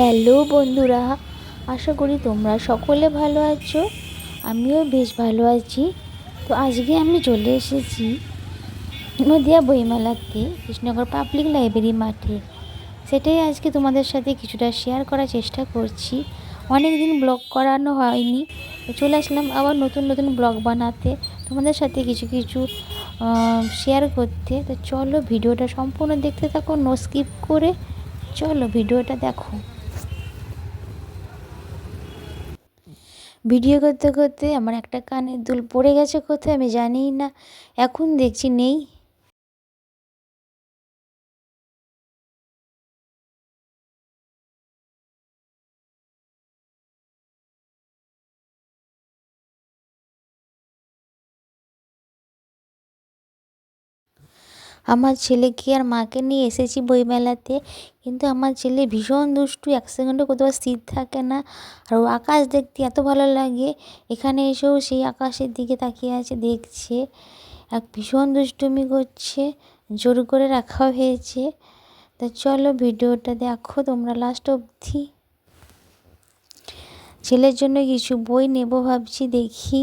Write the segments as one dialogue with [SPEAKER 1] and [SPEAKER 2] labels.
[SPEAKER 1] Hello বন্ধুরা, আশা করি তোমরা সকলে ভালো আছো, আমিও বেশ ভালো আছি। তো আজকে আমি চলে এসেছি নদিয়া বইমেলাতে, কৃষ্ণনগর পাবলিক লাইব্রেরি মাঠে। সেটাই আজকে তোমাদের সাথে কিছুটা শেয়ার করার চেষ্টা করছি। অনেক দিন ব্লগ করানো হয়নি চলে আসলাম আবার নতুন নতুন ব্লগ বানাতে, তোমাদের সাথে কিছু কিছু শেয়ার করতে। তো চলো ভিডিওটা সম্পূর্ণ দেখতে থাকো নো স্কিপ করে। চলো ভিডিওটা দেখো। ভিডিও করতে করতে আমার একটা কানের দুল পড়ে গেছে কোথায় আমি জানিই না। এখন দেখছি নেই। আমার ছেলেকে আর মাকে নিয়ে এসেছি বইমেলাতে? কিন্তু আমার ছেলে ভীষণ দুষ্টু, এক সেকেন্ডও কোথাও স্থির থাকে না। আর ও আকাশ দেখতে এত ভালো লাগে। এখানে এসেও সেই আকাশের দিকে তাকিয়ে আছে, দেখছে। এক ভীষণ দুষ্টুমি করছে, জোর করে রাখা হয়েছে। তা চলো ভিডিওটা দেখো তোমরা লাস্ট অবধি। ছেলের জন্য কিছু বই নেব ভাবছি, দেখি।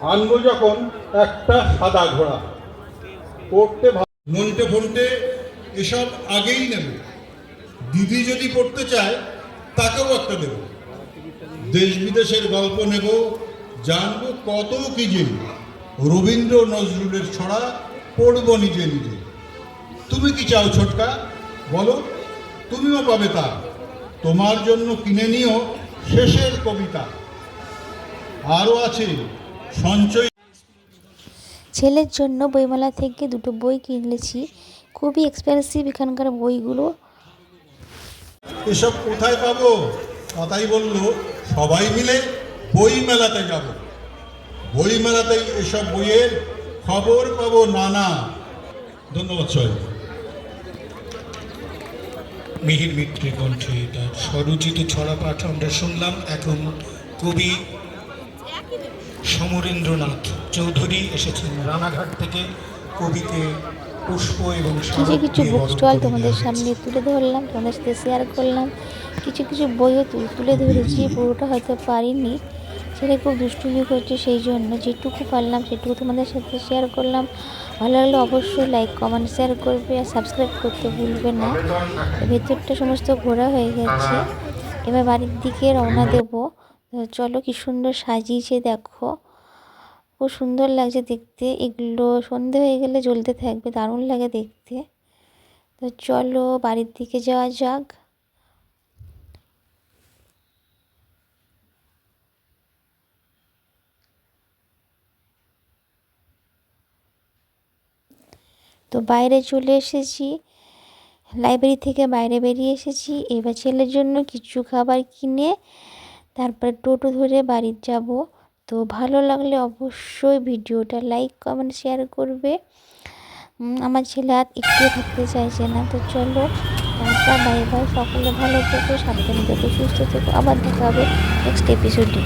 [SPEAKER 2] আনব যখন একটা সাদা ঘোড়া, পড়তে মনটে ফন্টে এসব আগেই নেব। দিদি যদি পড়তে চায়, তাকেও একটা দেব। দেশ বিদেশের গল্প নেব, জানব কত কি যে। রবীন্দ্র নজরুলের ছড়া পড়ব নিজে নিজে। তুমি কি চাও ছোটকা? বলো, তুমিও পাবে তা। তোমার জন্য কিনে নিও শেষের কবিতা। আরও আছে সঞ্চয়
[SPEAKER 1] ছেলের জন্য বইমেলা থেকে দুটো বই কিনেছি। খুবই এক্সপেন্সিভ এখানকার বইগুলো।
[SPEAKER 2] এসব কোথায় পাবো? কথাই বলল সবাই মিলে বই মেলাতে যাব। বই মেলাতেই এসব বইয়ের খবর পাবো নানা। ধন্যবাদ সবাই।
[SPEAKER 3] মিহির মিত্রের কণ্ঠে তার স্বরচিত ছড়া পাঠ আমরা শুনলাম। এখন কবি সমরেন্দ্রনাথ চৌধুরী এসেছেন রানাঘাট থেকে কবিকে পুষ্প এবং
[SPEAKER 1] কিছু কিছু বুক স্টল তোমাদের সামনে তুলে ধরলাম তোমাদের সাথে শেয়ার করলাম। কিছু কিছু বইও তুলে ধরেছি পুরোটা হয়তো পারিনি। সেটা খুব দুষ্টুমি করছে সেই জন্য যেটুকু পারলাম সেটুকু তোমাদের সাথে শেয়ার করলাম। ভালো লাগলে অবশ্যই লাইক কমেন্ট শেয়ার করবে আর সাবস্ক্রাইব করতে ভুলবে না। ভেতরটা সমস্ত ঘোরা হয়ে গেছে। এবার বাড়ির দিকে রওনা দেব। চলো কি সুন্দর সাজিয়েছে, দেখো। খুব সুন্দর লাগছে দেখতে। এগুলো সন্ধে হয়ে গেলে জ্বলতে থাকবে, দারুণ লাগে দেখতে। তো চলো বাড়ির দিকে যাওয়া যাক। তো বাইরে চলে এসেছি। লাইব্রেরি থেকে বাইরে বেরিয়ে এসেছি। এবার ছেলের জন্য কিছু খাবার কিনে তারপরে টোটো ধরে বাড়ির যাব। তো ভালো লাগলে অবশ্যই ভিডিওটা লাইক কমেন্ট শেয়ার করবে। আমার ছেলে আর একটু থাকতে চাইছে না। তো চলো, টাটা বাই বাই সকলে ভালো থেকো, সাবধানে থেকো, সুস্থ থেকো। আবার দেখা হবে নেক্সট এপিসোডে